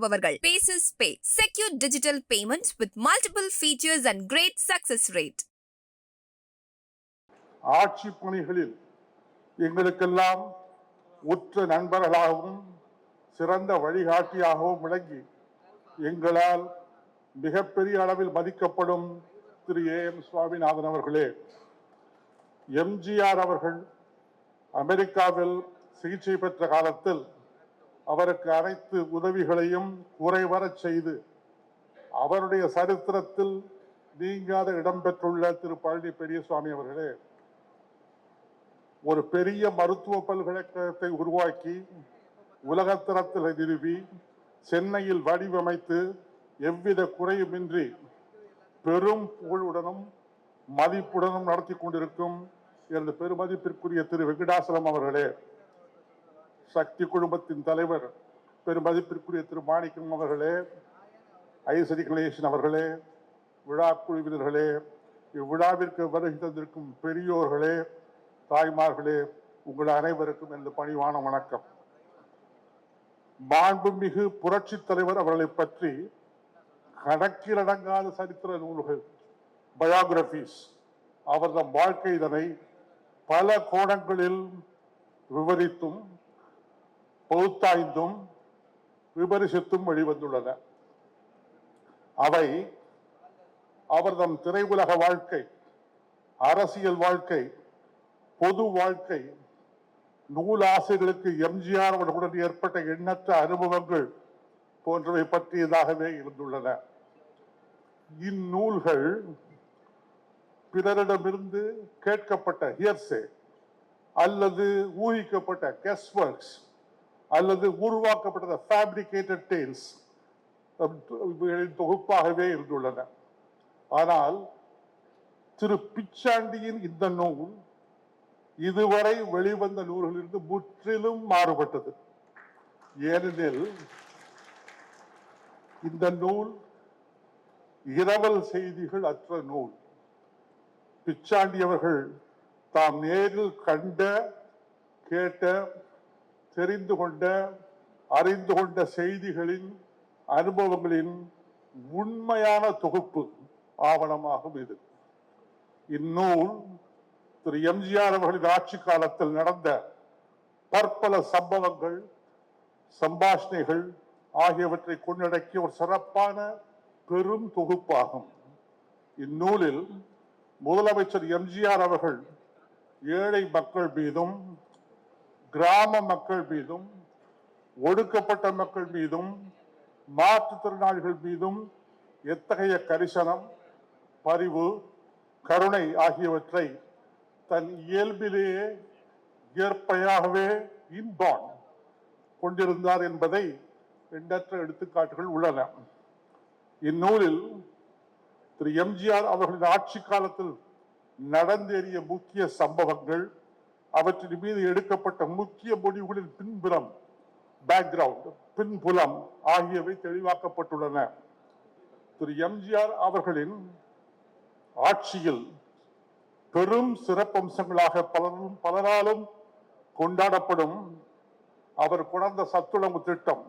உங்களுக்கு வழங்குபவர்கள் பேசஸ் பே secure digital payment with multiple features and great success rate ஆட்சி பணிகளில் எங்களுக்கெல்லாம் உற்ற நண்பர்களாகவும் சிறந்த வழிகாட்டியாகவும் விளங்கி எங்களால் மிகப்பெரிய அளவில் மதிக்கப்படும் திரு. ஏ. எம். சுவாமிநாதன் அவர்களே எம்ஜிஆர் அவர்கள் அமெரிக்காவில் சிகிச்சை பெற்ற காலத்தில் அவருக்கு அனைத்து உதவிகளையும் குறைவரச் செய்து அவருடைய சரித்திரத்தில் நீங்காத இடம்பெற்றுள்ள திரு பழனி பெரியசுவாமி அவர்களே ஒரு பெரிய மருத்துவ பல்கலைக்கழகத்தை உருவாக்கி உலகத்தரத்தில் நிறுவி சென்னையில் வடிவமைத்து எவ்வித குறையுமின்றி பெரும் புகழுடனும் மதிப்புடனும் நடத்தி கொண்டிருக்கும் எனது பெருமதிப்பிற்குரிய திரு வெங்கடாசலம் அவர்களே சக்தி குழுமத்தின் தலைவர் பெருமதிப்பிற்குரிய திரு மாணிக்கம் அவர்களே ஐசரி கணேசன் அவர்களே விழா குழுவினர்களே இவ்விழாவிற்கு வருகை தந்திருக்கும் பெரியோர்களே தாய்மார்களே உங்கள் அனைவருக்கும் எனது பணிவான வணக்கம். மாண்புமிகு புரட்சி தலைவர் அவர்களை பற்றி கணக்கிலடங்காத சரித்திர நூல்கள் பயோகிராபிஸ் அவரது வாழ்க்கை இதனை பல கோணங்களில் விவரித்தும் பகுத்தாய்ந்தும் விபரிசித்தும் வெளிவந்துள்ளன. அவை அவர்தம் திரையுலக வாழ்க்கை அரசியல் வாழ்க்கை பொது வாழ்க்கை நூலாசிரியர்களுக்கு எம்ஜிஆர் அவர்களுடன் ஏற்பட்ட எண்ணற்ற அனுபவங்கள் போன்றவை பற்றியதாகவே இருந்துள்ளன. இந்நூல்கள் பிறரிடமிருந்து கேட்கப்பட்ட ஹியர்சே அல்லது ஊகிக்கப்பட்ட கெஸ்வர்க்ஸ் ஒர்க்ஸ் அல்லது உருவாக்கப்பட்ட ஃபேப்ரிகேட்டட் டேல்ஸ் தொகுப்பாகவே இருந்துள்ளன. ஆனால் திரு பிச்சாண்டியின் இந்த நூல் இதுவரை வெளிவந்த நூல்களிலிருந்து முற்றிலும் மாறுபட்டது. ஏனெனில் இந்த நூல் இரவல் செய்திகள் அற்ற நூல். பிச்சாண்டி அவர்கள் தாம் நேரில் கண்ட கேட்ட தெரிந்து கொண்ட அறிந்து கொண்ட செய்திகளின் அனுபவங்களின் உண்மையான தொகுப்பு ஆவணமாகும் இது. இந்நூல் திரு. எம்ஜிஆர் அவர்களின் ஆட்சி காலத்தில் நடந்த பற்பல சம்பவங்கள் சம்பாஷணைகள் ஆகியவற்றை கொண்டடக்கிய ஒரு சிறப்பான பெரும் தொகுப்பாகும். இந்நூலில் முதலமைச்சர் எம்ஜிஆர் அவர்கள் ஏழை மக்கள் மீதும் கிராம மக்கள் மீதும் ஒடுக்கப்பட்ட மக்கள் மீதும் மாற்றுத்திறனாளிகள் மீதும் எத்தகைய கரிசனம் பரிவு கருணை ஆகியவற்றை தன் இயல்பிலேயே இயற்பையாகவே இன்பான் கொண்டிருந்தார் என்பதை எண்ணற்ற எடுத்துக்காட்டுகள் உள்ளன. இந்நூலில் திரு எம்ஜிஆர் அவர்களின் ஆட்சி காலத்தில் நடந்தேறிய முக்கிய சம்பவங்கள் அவற்றின் மீது எடுக்கப்பட்ட முக்கிய முடிவுகளின் பின்புறம் பேக்ரவுண்ட் பின்புலம் ஆகியவை தெளிவாக்கப்பட்டுள்ளன. திரு எம்ஜிஆர் அவர்களின் ஆட்சியில் பெரும் சிறப்பம்சங்களாக பலரும் பலராலும் கொண்டாடப்படும் அவர் கொணர்ந்த சத்துணவு திட்டம்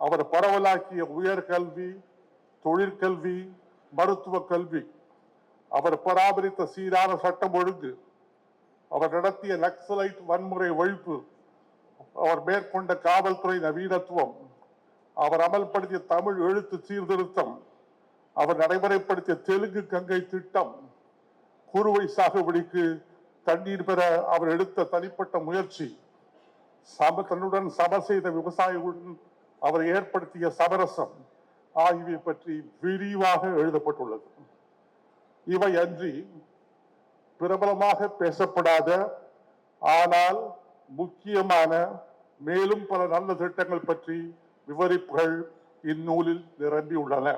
அவர் பரவலாக்கிய உயர்கல்வி தொழிற்கல்வி மருத்துவ கல்வி அவர் பராமரித்த சீரான சட்டம் ஒழுங்கு அவர் நடத்திய நக்சலைட் வன்முறை ஒழிப்பு அவர் மேற்கொண்ட காவல்துறை நவீனத்துவம் அவர் அமல்படுத்திய தமிழ் எழுத்து சீர்திருத்தம் அவர் நடைமுறைப்படுத்திய தெலுங்கு கங்கை திட்டம் குறுவை சாகுபடிக்கு தண்ணீர் பெற அவர் எடுத்த தனிப்பட்ட முயற்சி சம தன்னுடன் சம செய்த விவசாயிகளுடன் அவர் ஏற்படுத்திய சமரசம் ஆகியவை பற்றி விரிவாக எழுதப்பட்டுள்ளது. இவை அன்றி பிரபலமாக பேசப்படாத ஆனால் முக்கியமான மேலும் பல நல்ல திட்டங்கள் பற்றி விவரிப்புகள் இந்நூலில் நிரம்பியுள்ளன.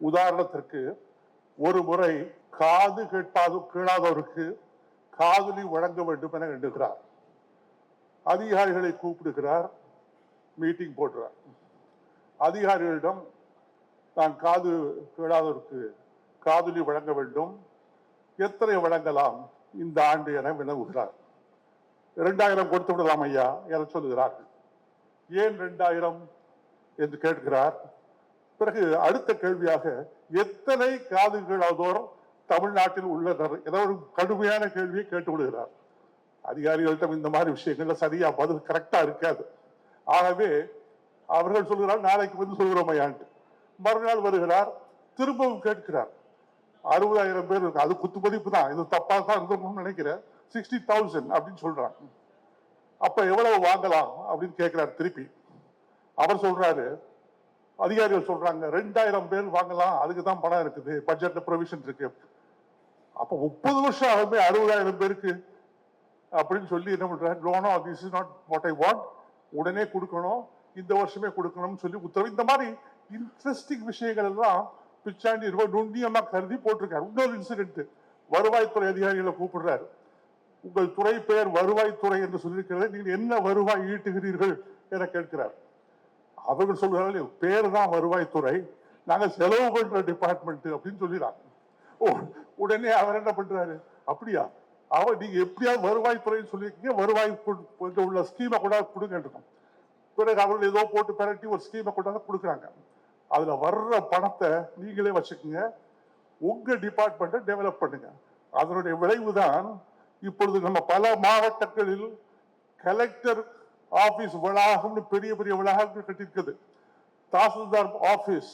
உதாரணத்திற்கு ஒரு முறை காது கேட்பாது கேளாதவருக்கு காதலி வழங்க வேண்டும் என எண்ணுகிறார். அதிகாரிகளை கூப்பிடுகிறார் மீட்டிங் போடுறார். அதிகாரிகளிடம் நான் காது கேளாதவருக்கு காதலி வழங்க வேண்டும் எத்தனை வழங்கலாம் இந்த ஆண்டு என வினவுகிறார். இரண்டாயிரம் கொடுத்து விடலாம் ஐயா என சொல்லுகிறார்கள். ஏன் இரண்டாயிரம் என்று கேட்கிறார். பிறகு அடுத்த கேள்வியாக எத்தனை காதுகள் அதோறும் தமிழ்நாட்டில் உள்ளனர் ஏதோ ஒரு கடுமையான கேள்வியை கேட்டு விடுகிறார். அதிகாரிகள்ட்ட இந்த மாதிரி விஷயங்கள்ல சரியா பதில் கரெக்டா இருக்காது. ஆகவே அவர்கள் சொல்கிறார் நாளைக்கு வந்து சொல்கிறோமையான்ட்டு மறுநாள் வருகிறார் திரும்பவும் கேட்கிறார். அறுபதாயிரம் பேர் இருக்கு அது குத்து மதிப்பு தான். இது தப்பா தான் இருக்கணும்னு நினைக்கிறேன். சிக்ஸ்டி தௌசண்ட் அப்படின்னு சொல்றாங்க. அப்ப எவ்வளவு வாங்கலாம் அப்படின்னு கேட்கிறார் திருப்பி. அவர் சொல்றாரு அதிகாரிகள் சொல்றாங்க ரெண்டாயிரம் பேர் வாங்கலாம். அதுக்கு தான் பணம் இருக்குது. பட்ஜெட்ல ப்ரொவிஷன் இருக்கு. அப்ப முப்பது வருஷம் ஆகுமே அறுபதாயிரம் பேருக்கு அப்படின்னு சொல்லி என்ன பண்றாரு? லோனோ this is not what I want உடனே கொடுக்கணும். இந்த வருஷமே கொடுக்கணும்னு சொல்லி உத்தரவு. இந்த மாதிரி இன்ட்ரெஸ்டிங் விஷயங்கள் எல்லாம் பிச்சாண்டி ரூபாய் நுண்ணியமாக கருதி போட்டிருக்காரு. இன்னொரு இன்சிடென்ட் வருவாய்த்துறை அதிகாரிகளை கூப்பிடுறாரு. உங்கள் துறை பெயர் வருவாய்த்துறை என்று சொல்லியிருக்கிறது நீங்கள் என்ன வருவாய் ஈட்டுகிறீர்கள் என கேட்கிறார். அவர்கள் சொல்கிறார்கள் பேர் தான் வருவாய்த்துறை. நாங்க செலவு பண்ற டிபார்ட்மெண்ட் அப்படின்னு சொல்லிடுறாங்க. உ- உடனே அவர் என்ன பண்றாரு? அப்படியா? அவர் நீங்க எப்படியாவது வருவாய்த்துறைன்னு சொல்லியிருக்கீங்க. வருவாய் கொஞ்சம் உள்ள ஸ்கீமை கூட கொடுங்க பிறகு அவர்கள் ஏதோ போட்டு பெரட்டி ஒரு ஸ்கீமை கொண்டாந்து கொடுக்குறாங்க. அதுல வர்ற பணத்தை நீங்களே வச்சுக்கோங்க. உங்க டிபார்ட்மெண்ட்டை டெவலப் பண்ணுங்க. அதனுடைய விளைவு தான் இப்பொழுது நம்ம பல மாவட்டங்களில் கலெக்டர் ஆபீஸ் வளாகம்னு பெரிய பெரிய வளாகங்கள் கட்டியிருக்குது. தாசில்தார் ஆபீஸ்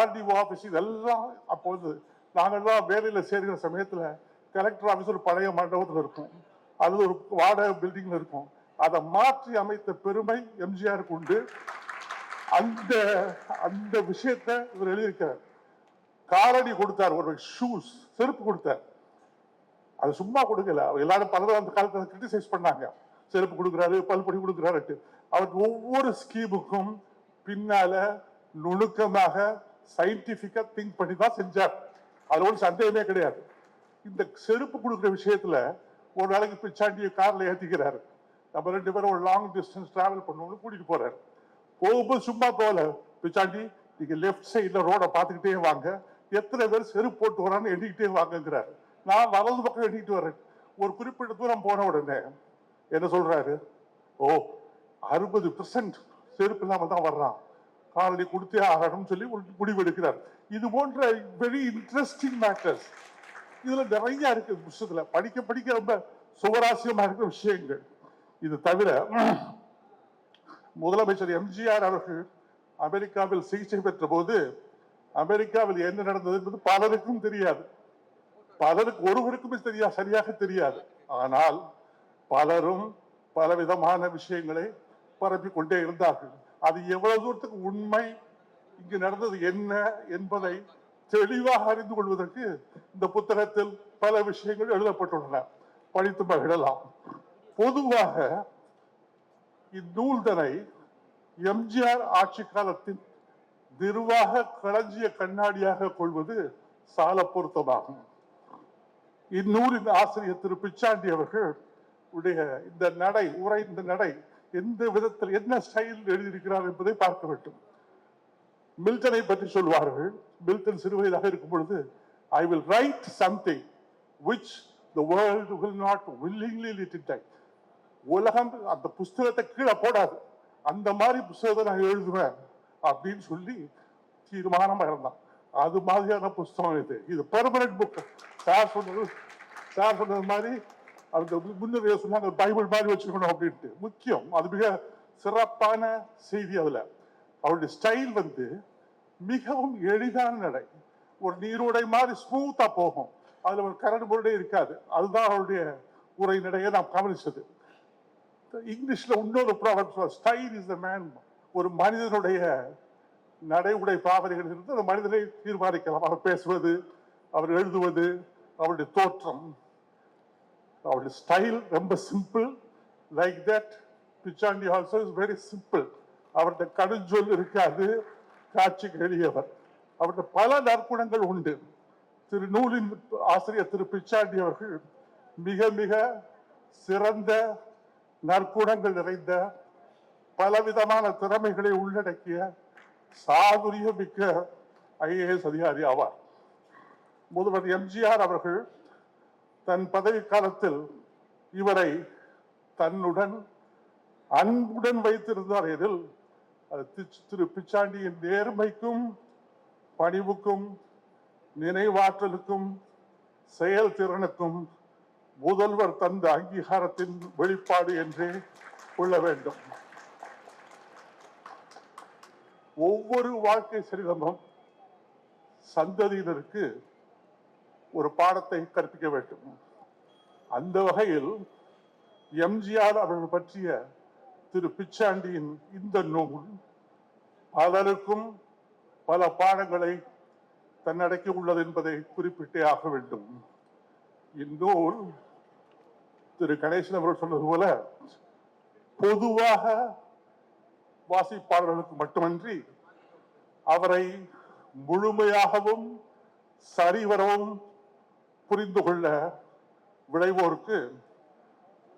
ஆர்டிஓ ஆபீஸ் இதெல்லாம் அப்போது நாங்கள்லாம் வேலையில் சேர்கிற சமயத்தில் கலெக்டர் ஆஃபீஸ் ஒரு பழைய மண்டபத்தில் இருக்கும். அது ஒரு வாடகை பில்டிங்கில் இருக்கும். அதை மாற்றி அமைத்த பெருமை எம்ஜிஆருக்கு உண்டு. அந்த அந்த விஷயத்தை இவர் எழுதியிருக்கார் காலடி கொடுத்தார் ஒரு ஷூஸ் செருப்பு கொடுத்தார். அது சும்மா கொடுக்கல. அவர் எல்லாரும் பலரும் அந்த காலத்தில் கிரிட்டிசைஸ் பண்ணாங்க. செருப்பு கொடுக்குறாரு பல்பொடி கொடுக்குறாருட்டு அவருக்கு ஒவ்வொரு ஸ்கீமுக்கும் பின்னால நுணுக்கமாக சயின்டிஃபிக்காக திங்க் பண்ணி தான் செஞ்சார். அது ஒரு சந்தேகமே கிடையாது. இந்த செருப்பு கொடுக்குற விஷயத்துல ஒரு நாளைக்கு பிச்சாண்டியை காரில் ஏற்றிக்கிறாரு நம்ம ரெண்டு பேரும் ஒரு லாங் டிஸ்டன்ஸ் ட்ராவல் பண்ணுவோம்னு கூட்டிகிட்டு போகிறாரு போகும்போது சும்மா போகல. பிச்சாண்டி நீங்க லெஃப்ட் சைடில் ரோடை பார்த்துக்கிட்டே வாங்க. எத்தனை பேர் செருப்பு போட்டு வரான்னு எண்ணிக்கிட்டே வாங்கங்கிறாரு. நான் வலது பக்கம் எண்ணிட்டு வரேன். ஒரு குறிப்பிட்ட தூரம் போன உடனே என்ன சொல்றாரு? ஓ அறுபது பெர்சன்ட் செருப்பு இல்லாமல் தான் வர்றான். காலடி கொடுத்தே ஆகணும்னு சொல்லி ஒரு முடிவு எடுக்கிறார் இது போன்ற வெரி இன்ட்ரெஸ்டிங் மேட்டர்ஸ் இதுல நிறைய இருக்கு புத்தகத்துல படிக்க படிக்க ரொம்ப சுவராசியமா இருக்கிற விஷயங்கள். இது தவிர முதலமைச்சர் எம்ஜிஆர் அவர்கள் அமெரிக்காவில் சிகிச்சை பெற்ற போது அமெரிக்காவில் என்ன நடந்தது என்பது பலருக்கும் தெரியாது. பலருக்கு ஒருவருக்குமே தெரியா சரியாக தெரியாது. ஆனால் பலரும் பலவிதமான விஷயங்களை பரப்பிக் கொண்டே இருந்தார்கள். அது எவ்வளவு தூரத்துக்கு உண்மை இங்கு நடந்தது என்ன என்பதை தெளிவாக அறிந்து கொள்வதற்கு இந்த புத்தகத்தில் பல விஷயங்கள் எழுதப்பட்டுள்ளன. படித்து மகிழலாம். பொதுவாக இந்நூல்தனை எம்ஜிஆர் ஆட்சி காலத்தின் நிர்வாக களஞ்சிய கண்ணாடியாக கொள்வது சால பொருத்தமாகும். இந்நூலின் ஆசிரியர் திரு பிச்சாண்டி அவர்கள் உடைய இந்த நடை உரை இந்த நடை எந்த விதத்தில் என்ன ஸ்டைல் எழுதியிருக்கிறார் என்பதை பார்க்க வேண்டும். மில்டனை பற்றி சொல்வார்கள். மில்டன் சிறுவயதாக இருக்கும் பொழுது I will write something which the world will not willingly let in die. உலகம் அந்த புஸ்தகத்தை கீழே போடாது. அந்த மாதிரி புஸ்தகத்தை நான் எழுதுவேன் அப்படின்னு சொல்லி தீர்மானமா இருந்தான் அது மாதிரியான புஸ்தகம் இது. இது பெர்மனன்ட் புக் சார் சொன்னது சார் சொன்னது மாதிரி அந்த முன்னுரையை சொன்னாங்க பைபிள் மாதிரி வச்சுக்கணும் அப்படின்ட்டு. முக்கியம் அது மிக சிறப்பான செய்தி அதில். அவருடைய ஸ்டைல் வந்து மிகவும் எளிதான நடை. ஒரு நீரோடை மாதிரி ஸ்மூத்தாக போகும். அதில் ஒரு கரடு முரடே இருக்காது. அதுதான் அவருடைய உரை நடையை நாம் கவனிச்சது. இங்கிலீஷ்ல இன்னொரு problem style is the man ஒரு மனிதனுடைய நடை உடை பாவனைகள் இருந்து அந்த மனிதனை தீர்மானிக்கலாம். அவர் பேசுவது அவர் எழுதுவது அவருடைய தோற்றம். அவருடைய ஸ்டைல் ரொம்ப simple like that Pichandi also is very simple அவருடைய கடுஞ்சொல் இருக்காது காட்சிக்கு எளியவர் அவருடைய பல நற்குணங்கள் உண்டு. திரு நூலின் ஆசிரியர் திரு பிச்சாண்டி அவர்கள் மிக மிக சிறந்த நற்குணங்கள் நிறைந்த பலவிதமான திறமைகளை உள்ளடக்கிய சாதுரிய மிக்க ஐஏஎஸ் அதிகாரி ஆவார். முதல்வர் எம்ஜிஆர் அவர்கள் தன் பதவி காலத்தில் இவரை தன்னுடன் அன்புடன் வைத்திருந்தார் எனில் அது திரு- திரு பிச்சாண்டியின் நேர்மைக்கும் பணிவுக்கும் நினைவாற்றலுக்கும் செயல்திறனுக்கும் முதல்வர் தந்த அங்கீகாரத்தின் வெளிப்பாடு என்றே கொள்ள வேண்டும். ஒவ்வொரு வாழ்க்கை சரிதமும் சந்ததியினருக்கு ஒரு பாடத்தை கற்பிக்க வேண்டும். அந்த வகையில் எம்ஜிஆர் அவர்கள் பற்றிய திரு பிச்சாண்டியின் இந்த நூல் பலருக்கும் பல பாடங்களை தன்னடக்கி உள்ளது என்பதை குறிப்பிட்டே ஆக வேண்டும். இந்நூல் திரு கணேசன் அவர்கள் சொன்னது போல பொதுவாக வாசிப்பாளர்களுக்கு மட்டுமன்றி அவரை முழுமையாகவும் சரிவரவும் புரிந்து கொள்ள விளைவோருக்கு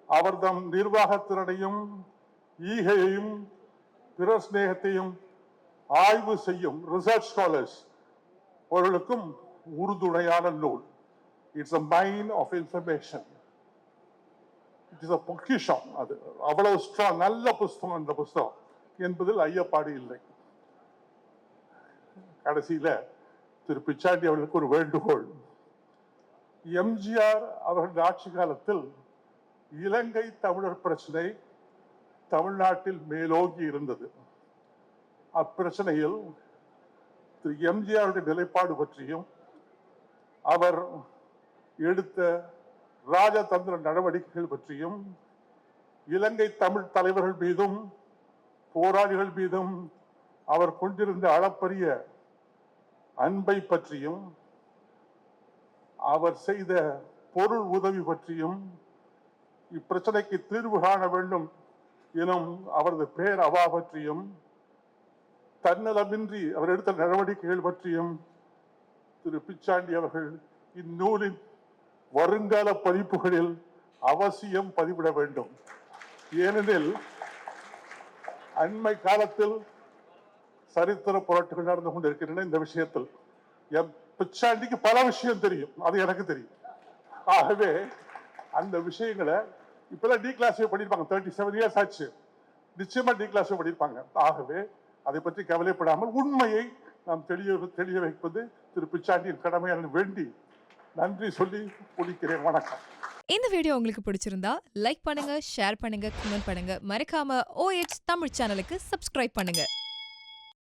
அவர்தம் நிர்வாகத்திறனையும் ஈகையையும் பிறர் சிநேகத்தையும் ஆய்வு செய்யும் ரிசர்ச் ஸ்காலர்ஸ் அவர்களுக்கும் உறுதுணையான நூல். It's a mine of information it is a பொக்கிஷம் அது அவ்வளவு ஸ்ட்ராங் நல்ல புஸ்தகம் அந்த புஸ்தகம். என்பதில் ஐயப்பாடு இல்லை. கடைசியில திரு பிச்சாண்டி அவர்களுக்கு ஒரு வேண்டுகோள். எம்ஜிஆர் அவர்கள் ஆட்சி காலத்தில் இலங்கை தமிழர் பிரச்சனை தமிழ்நாட்டில் மேலோங்கி இருந்தது. அப்பிரச்சனையில் திரு எம்ஜிஆருடைய நிலைப்பாடு பற்றியும் அவர் எடுத்த ராஜதந்திர நடவடிக்கைகள் பற்றியும் இலங்கை தமிழ் தலைவர்கள் மீதும் போராளிகள் மீதும் அவர் கொண்டிருந்த அளப்பரிய அன்பை பற்றியும் அவர் செய்த பொருள் உதவி பற்றியும் இப்பிரச்சனைக்கு தீர்வு காண வேண்டும் எனும் அவரது பேர் அவா பற்றியும் தன்னலமின்றி அவர் எடுத்த நடவடிக்கைகள் பற்றியும் திரு பிச்சாண்டி அவர்கள் இந்நூலின் வருங்கால பதிப்புகளில் அவசியம் பதிவிட வேண்டும். ஏனெனில் அண்மை காலத்தில் சரித்திர போராட்டங்கள் நடந்து கொண்டிருக்கின்றன இந்த விஷயத்தில். என் பிச்சாண்டிக்கு பல விஷயம் தெரியும் அது எனக்கு தெரியும். ஆகவே அந்த விஷயங்களை இப்பெல்லாம் டி கிளாஸே பண்ணியிருப்பாங்க. தேர்ட்டி செவன் இயர்ஸ் ஆச்சு. நிச்சயமா டி கிளாஸே பண்ணியிருப்பாங்க. ஆகவே அதை பற்றி கவலைப்படாமல் உண்மையை நாம் தெளிய தெளிய வைப்பது திரு பிச்சாண்டியின் கடமையான வேண்டி நன்றி சொல்லி முடிக்கிறேன். வணக்கம். இந்த வீடியோ உங்களுக்கு பிடிச்சிருந்தா லைக் பண்ணுங்க ஷேர் பண்ணுங்க கமெண்ட் பண்ணுங்க. மறக்காம ஓஎச் தமிழ் சேனலுக்கு சப்ஸ்கிரைப் பண்ணுங்க.